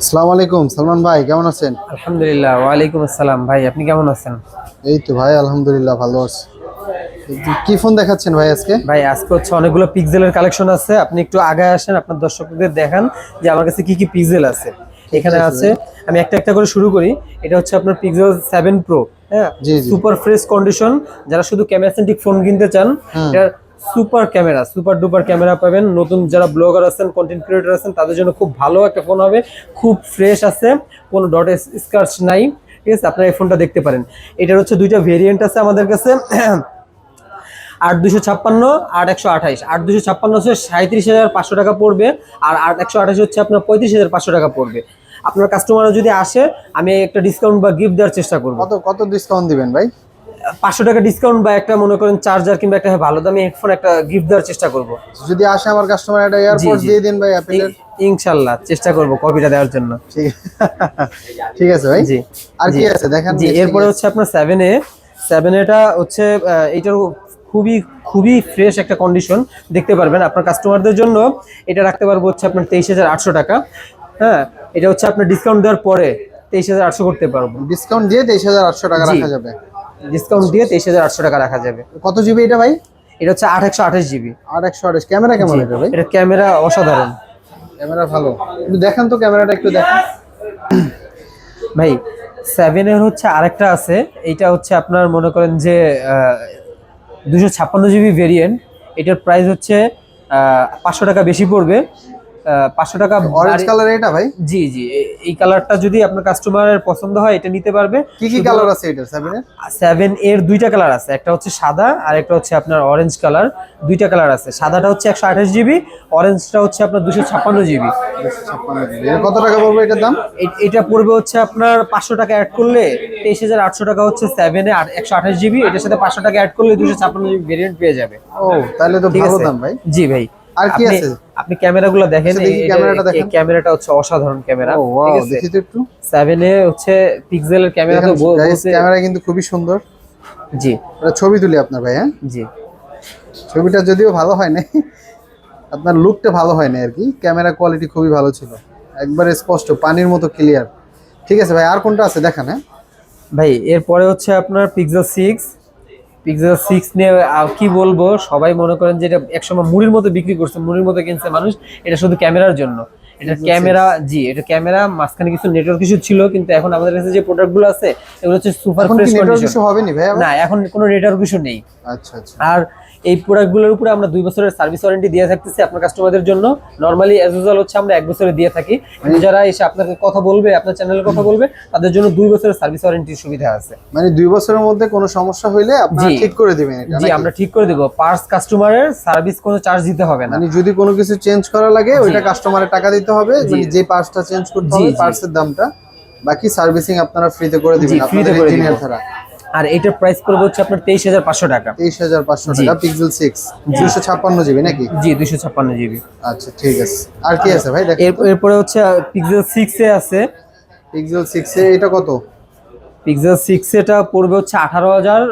আসসালামু আলাইকুম সালমান ভাই কেমন আছেন? আলহামদুলিল্লাহ ওয়ালাইকুম আসসালাম। ভাই আপনি কেমন আছেন? এই তো ভাই আলহামদুলিল্লাহ ভালো আছি। কি ফোন দেখাচ্ছেন ভাই আজকে? ভাই আজকে হচ্ছে অনেকগুলো পিক্সেলের কালেকশন আছে। আপনি একটু আগে আসেন আপনার দর্শকদের দেখান যে আমার কাছে কি কি পিক্সেল আছে। এখানে আছে আমি একটা একটা করে শুরু করি। এটা হচ্ছে আপনার পিক্সেল সেভেন প্রো হ্যাঁ। Super fresh condition. যারা শুধু ক্যামেরা সেন্ট্রিক ফোন কিনতে চান এটা super camera, super duper camera পাবেন। নতুন যারা ব্লগার আছেন কন্টেন্ট ক্রিয়েটর আছেন, তাদের জন্য খুব ভালো একটা ফোন হবে। খুব ফ্রেশ আছে, কোনো ডট স্কার্চ নাই। ঠিক আছে? আপনারা এই ফোনটা দেখতে পারেন। এটার হচ্ছে দুইটা ভেরিয়েন্ট আছে আমাদের কাছে। আট দুশো ছাপ্পান্ন, আট একশো আঠাইশ। আট দুশো ছাপ্পান্ন হচ্ছে সাঁত্রিশ হাজার পাঁচশো টাকা পড়বে, আর আট একশো আঠাশ হচ্ছে আপনার পঁয়ত্রিশ হাজার পাঁচশো টাকা পড়বে। আপনার কাস্টমার যদি আসে, আমি একটা ডিসকাউন্ট বা গিফট দেওয়ার চেষ্টা করব। কত কত ডিসকাউন্ট দিবেন ভাই? পাঁচশো টাকা ডিসকাউন্ট বা একটা মনে করেন চার্জার কিংবা একটা ভালো দামি হেডফোন একটা গিফট দেওয়ার চেষ্টা করব। যদি আসে আমার কাস্টমার একটা এয়ারপোর্ট দিয়ে দিন ভাই অ্যাপেলের ই- ইনশাল্লাহ চেষ্টা করব কপিটা দেওয়ার জন্য। ঠিক আছে ভাই। জি আর কি আছে? দেখেন জি এরপরে হচ্ছে আপনার সেভেন এ সেভেন এটা হচ্ছে এটার খুবই খুবই ফ্রেশ একটা কন্ডিশন দেখতে পারবেন আপনার কাস্টমারদের জন্য এটা রাখতে পারব হচ্ছে আপনার তেইশ হাজার আটশো টাকা। হ্যাঁ এটা হচ্ছে আপনার ডিসকাউন্ট দেওয়ার পরে তেইশ হাজার আটশো করতে পারব। ডিসকাউন্ট দিয়ে তেইশ হাজার আটশো টাকা রাখা যাবে। ডিসকাউন্ট দিয়ে তেইশ হাজার আটশো টাকা রাখা যাবে। কত জিবি এটা ভাই? এটা হচ্ছে আট একশো আঠাশ জিবি আট একশো আঠাশ। ক্যামেরা কেমন এটা ভাই? এটা ক্যামেরা অসাধারণ। ক্যামেরা ভালো। একটু দেখান তো ক্যামেরাটা একটু দেখান। ভাই সেভেনের হচ্ছে আরেকটা আছে। এইটা হচ্ছে আপনার মনে করেন যে দুশো ছাপ্পান্ন জিবি ভেরিয়েন্ট এটার প্রাইস হচ্ছে পাঁচশো টাকা বেশি পড়বে। পাঁচশো টাকা অরেঞ্জ কালার এটা ভাই? জি জি এই কালারটা যদি আপনার কাস্টমারের পছন্দ হয় এটা নিতে পারবে। কি কি কালার আছে এটা সেভেনের সেভেন এর দুইটা কালার আছে। একটা হচ্ছে সাদা আর একটা হচ্ছে আপনার অরেঞ্জ কালার দুইটা কালার আছে। সাদাটা হচ্ছে একশো আঠাশ জিবি অরেঞ্জটা হচ্ছে আপনার দুশো ছাপ্পান্ন জিবি কত টাকা পড়বে এটার দাম? এটা পড়বে হচ্ছে আপনার পাঁচশো টাকা অ্যাড করলে তেইশ হাজার আটশো টাকা হচ্ছে সেভেনে একশো আঠাশ জিবি এটার সাথে পাঁচশো টাকা অ্যাড করলে দুশো ছাপ্পান্ন জিবি ভেরিয়েন্ট পেয়ে যাবে। ও তাহলে তো ভালো দাম ভাই। জি ভাই। আর কি আছে? আপনি ক্যামেরাগুলো দেখেন আচ্ছা, এই- ক্যামেরাটা হচ্ছে অসাধারণ ক্যামেরা। ও ঠিক আছে? একটু। সেভেনে হচ্ছে পিক্সেলের ক্যামেরা তো ক্যামেরা কিন্তু খুবই সুন্দর। জি। এটা ছবি তুলি আপনার ভাই হ্যাঁ? জি। ছবিটা যদিও ভালো হয় না আপনার লুকটা ভালো হয় না আর কি। ক্যামেরা কোয়ালিটি খুবই ভালো ছিল। একবারে স্পষ্ট পানির মতো ক্লিয়ার ঠিক আছে ভাই আর কোনটা আছে? দেখান হ্যাঁ। ভাই এরপরে হচ্ছে আপনার পিক্সেল সিক্স পিক্সেল সিক্স নিয়ে কি বলব? সবাই মনে করেন যে এটা একসময় মুড়ির মতো বিক্রি করছে, মুড়ির মতো কিনছে মানুষ। এটা শুধু ক্যামেরার জন্য। এটা ক্যামেরা জি এটা ক্যামেরা মাঝখানে কিছু নেটওয়ার্ক কিছু ছিল কিন্তু এখন আমাদের কাছে যে প্রোডাক্টগুলো আছে এগুলো হচ্ছে সুপার ফ্রেশ কন্ডিশন হবে নি ভাই না এখন কোনো নেটওয়ার্ক কিছু নেই। আচ্ছা আচ্ছা। আর এই প্রোডাক্টগুলোর উপরে আমরা দুই বছরের সার্ভিস ওয়ারেন্টি দিয়ে থাকতেছি আপনার কাস্টমারদের জন্য। নর্মালি অ্যাজ ইউজুয়াল হচ্ছে আমরা এক বছরে দিয়ে থাকি। যারা এসে আপনাকে কথা বলবে আপনার চ্যানেলের কথা বলবে তাদের জন্য দুই বছরের সার্ভিস ওয়ারেন্টির সুবিধা আছে। মানে দুই বছরের মধ্যে কোনো সমস্যা হইলে আপনারা জি। ঠিক করে দিবেন এটা জি আমরা ঠিক করে দেবো। পার্স কাস্টমারের সার্ভিস কোনো চার্জ দিতে হবে না। মানে যদি কোনো কিছু চেঞ্জ করা লাগে ওইটা কাস্টমারের টাকা দিতে হবে মানে যে পার্টসটা চেঞ্জ করতে হবে পার্টসের দামটা। বাকি সার্ভিসিং আপনারা ফ্রিতে করে দিবেন আপনাদের ইঞ্জিনিয়ার। ছাড়া। আর এটার প্রাইস পড়বে হচ্ছে আপনার তেইশ হাজার পাঁচশো টাকা। তেইশ হাজার পাঁচশো। টাকা পিক্সেল সিক্স দুশো ছাপ্পান্ন জিবি নাকি? জি দুশো ছাপ্পান্ন জিবি। আচ্ছা ঠিক আছে। আর কি আছে ভাই দেখ এরপরে হচ্ছে পিক্সেল সিক্স এ আছে। পিক্সেল সিক্স এ এটা কত? পিক্সেল সিক্স এটা পড়বে হচ্ছে আঠারো হাজার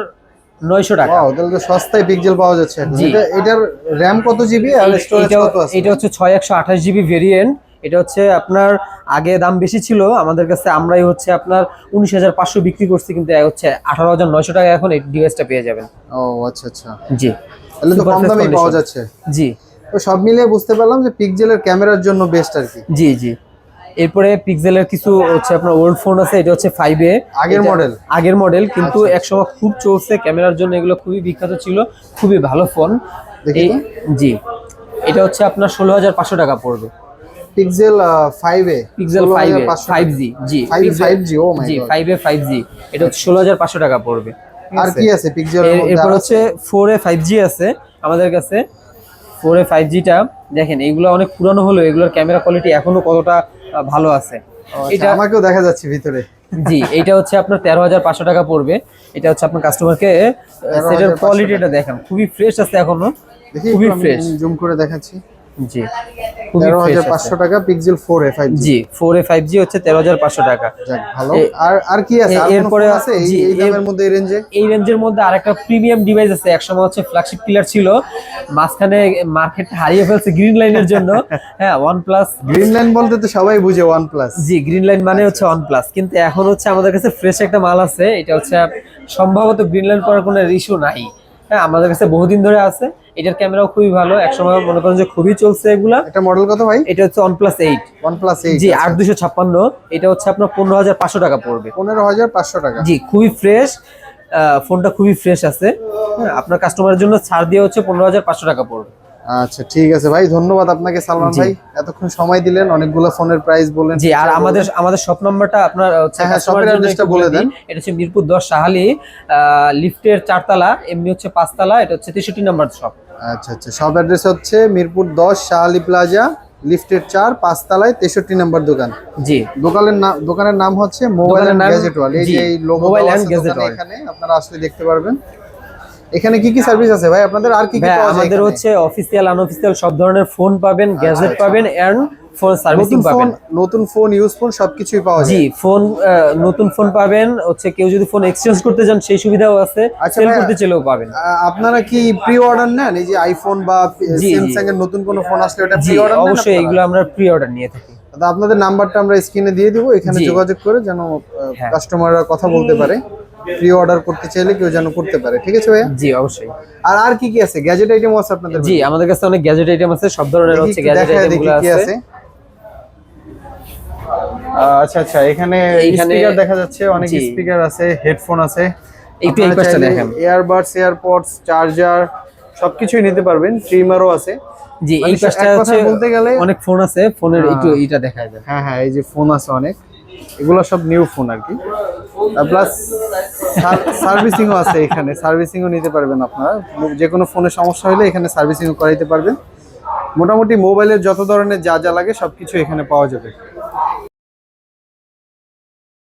নয়শো টাকা। ওয়াও তাহলে তো সস্তায় পিক্সেল পাওয়া যাচ্ছে। এটা এটার র্যাম কত জিবি আর স্টোরেজ কত আছে? এটা হচ্ছে ছয় একশো আঠাশ জিবি ভেরিয়েন্ট এটা হচ্ছে আপনার আগে দাম বেশি ছিল আমাদের কাছে আমরাই হচ্ছে আপনার উনিশ হাজার পাঁচশো বিক্রি করছি কিন্তু হচ্ছে আঠারো হাজার নয়শো টাকা এখন এই ডিভাইসটা পেয়ে যাবেন। ও আচ্ছা আচ্ছা। জি। তাহলে তো কম দামে পাওয়া যাচ্ছে। জি। তো সব মিলিয়ে বুঝতে পারলাম যে পিক্সেলের ক্যামেরার জন্য বেস্ট আর কি। জি জি। এরপরে পিক্সেলের কিছু হচ্ছে আপনার ওল্ড ফোন আছে এটা হচ্ছে ফাইভ এ আগের model? আগের মডেল কিন্তু একসময় খুব চলছে ক্যামেরার জন্য এগুলো খুবই বিখ্যাত ছিল খুবই ভালো ফোন জি। এটা হচ্ছে আপনার ষোলো হাজার পাঁচশো টাকা পড়বে। Pixel five A Pixel five A five G G five five G O my G five A five G এটা হচ্ছে ষোলো হাজার পাঁচশো টাকা পড়বে। আর কি আছে পিক্সেল এর- এরপর হচ্ছে ফোর এ ফাইভ জি আছে আমাদের কাছে। ফোর এ ফাইভ জিটা দেখেন এগুলো অনেক পুরানো হলো এগুলোর ক্যামেরা কোয়ালিটি এখনও কতটা ভালো আছে। এটা এটা আমাকেও দেখা যাচ্ছে ভিতরে। জি এটা হচ্ছে আপনার তেরো হাজার পাঁচশো টাকা পড়বে। এটা হচ্ছে আপনার কাস্টমারকে সেটার 13,500 কোয়ালিটিটা দেখেন খুবই ফ্রেশ আছে এখনও খুবই ফ্রেশ জুম করে দেখাচ্ছি। জি। খুবই তেরো fresh হাজার আছে। পাঁচশো টাকা Pixel four A five G four A five G হচ্ছে তেরো হাজার পাঁচশো টাকা। ভালো। আর আর কি আছে? এ- আর কোনো এরপরে আছে? এই জি, এই এর- দামের মধ্যে এই রেঞ্জে এই রেঞ্জের মধ্যে আরেকটা প্রিমিয়াম ডিভাইস আছে একসময় হচ্ছে ফ্ল্যাগশিপ কিলার ছিল। মাঝখানে মার্কেট হারিয়ে ফেলছে গ্রিন লাইনের জন্য। হ্যাঁ ওয়ান প্লাস গ্রিন লাইন বলতে তো সবাই বুঝে OnePlus G green line মানে হচ্ছে ওয়ান প্লাস কিন্তু এখন হচ্ছে আমাদের কাছে ফ্রেশ একটা মাল আছে। এটা হচ্ছে সম্ভবত গ্রিন লাইন করার কোনো ইস্যু নাই। হ্যাঁ আমাদের কাছে বহুদিন ধরে আছে। এটার ক্যামেরাও খুবই ভালো। একসময় মনে করেন যে খুবই চলছে এগুলা। এটা মডেল কত ভাই? এটা হচ্ছে OnePlus eight OnePlus eight G আট দুশো ছাপ্পান্ন। এটা হচ্ছে আপনার পনেরো হাজার পাঁচশো টাকা পড়বে। পনেরো হাজার পাঁচশো টাকা। জি খুবই ফ্রেশ ফোনটা খুবই ফ্রেশ আছে। হ্যাঁ, আপনার কাস্টমারের জন্য ছাড় দিয়ে হচ্ছে পনেরো হাজার পাঁচশো টাকা পড়বে। আচ্ছা ঠিক আছে ভাই ধন্যবাদ আপনাকে সালমান ভাই। এতক্ষণ সময় দিলেন অনেকগুলো ফোনের প্রাইস বললেন। জি আর আমাদের আমাদের শপ নাম্বারটা আপনার হচ্ছে হ্যাঁ, হ্যাঁ, customer shop এর জন্য address টা একটু বলে দেন। এটা হচ্ছে মিরপুর দশ সাহালি লিফটের চারতলা এমনি হচ্ছে পাঁচতলা এটা হচ্ছে তেষট্টি নাম্বার শপ আচ্ছা আচ্ছা। সব অ্যাড্রেস হচ্ছে মিরপুর দশ শাহালি প্লাজা লিফটের চার পাঁচতলায় তেষট্টি নম্বর দোকান। জি। দোকানের নাম দোকানের নাম হচ্ছে মোবাইল অ্যান্ড গ্যাজেট ওয়াল এই যে মোবাইল দোকানে World। এখানে আপনারা আসলে দেখতে পারবেন। এখানে কি কি সার্ভিস আছে? ভাই আপনাদের আর কি কি পাওয়া যায় আমাদের হচ্ছে অফিসিয়াল আনঅফিসিয়াল সব ধরনের ফোন পাবেন গ্যাজেট আচ্ছা। পাবেন এন্ড ফোন সার্ভিসিং নতুন ফোন পাবেন। নতুন ফোন ইউজ ফোন সবকিছুই পাওয়া যায়। জি ফোন নতুন ফোন পাবেন। হচ্ছে কেউ যদি ফোন এক্সচেঞ্জ করতে চান সেই সুবিধাও আছে। আচ্ছা সেল করতে চাইলেও পাবেন। আপনারা কি প্রি অর্ডার নেন? এই যে আইফোন বা। স্যামসাং এর নতুন কোনো ফোন আসলে ওটা প্রি অর্ডার অবশ্যই? এগুলো আমরা প্রি অর্ডার নিয়ে থাকি। আপনাদের নাম্বারটা আমরা স্ক্রিনে দিয়ে দিব এখানে যোগাযোগ করে যেন হ্যাঁ। কাস্টমাররা কথা বলতে পারে। প্রি অর্ডার করতে চাইলে কেউ যেন করতে পারে। ঠিক আছে ভাইয়া? জি অবশ্যই। আর আর কি কি আছে? গ্যাজেট আইটেম আছে আপনাদের জি আমাদের কাছে অনেক গ্যাজেট আইটেম আছে সব ধরনের হচ্ছে গ্যাজেট আইটেম আছে। আচ্ছা আচ্ছা এখানে স্পিকার দেখা যাচ্ছে অনেক স্পিকার আছে হেডফোন আছে। একটু এই পাশটা দেখেন। এয়ারবাডস এয়ারপডস চার্জার সবকিছুই নিতে পারবেন ট্রিমারও আছে। জি এই মানে পাশটা হচ্ছে বলতে গেলে অনেক ফোন আছে ফোনের হ্যাঁ। একটু এইটা দেখায় যায় হ্যাঁ হ্যাঁ এই যে ফোন আছে অনেক। এগুলো সব নিউ ফোন আর কি। প্লাস সার্ভিসিংও আছে এখানে। সার্ভিসিংও নিতে পারবেন আপনারা। যে কোনো ফোনের সমস্যা হলে এখানে সার্ভিসিংও করাইতে পারবেন। মোটামুটি মোবাইলের যত ধরনের যা যা লাগে সবকিছু এখানে পাওয়া যাবে।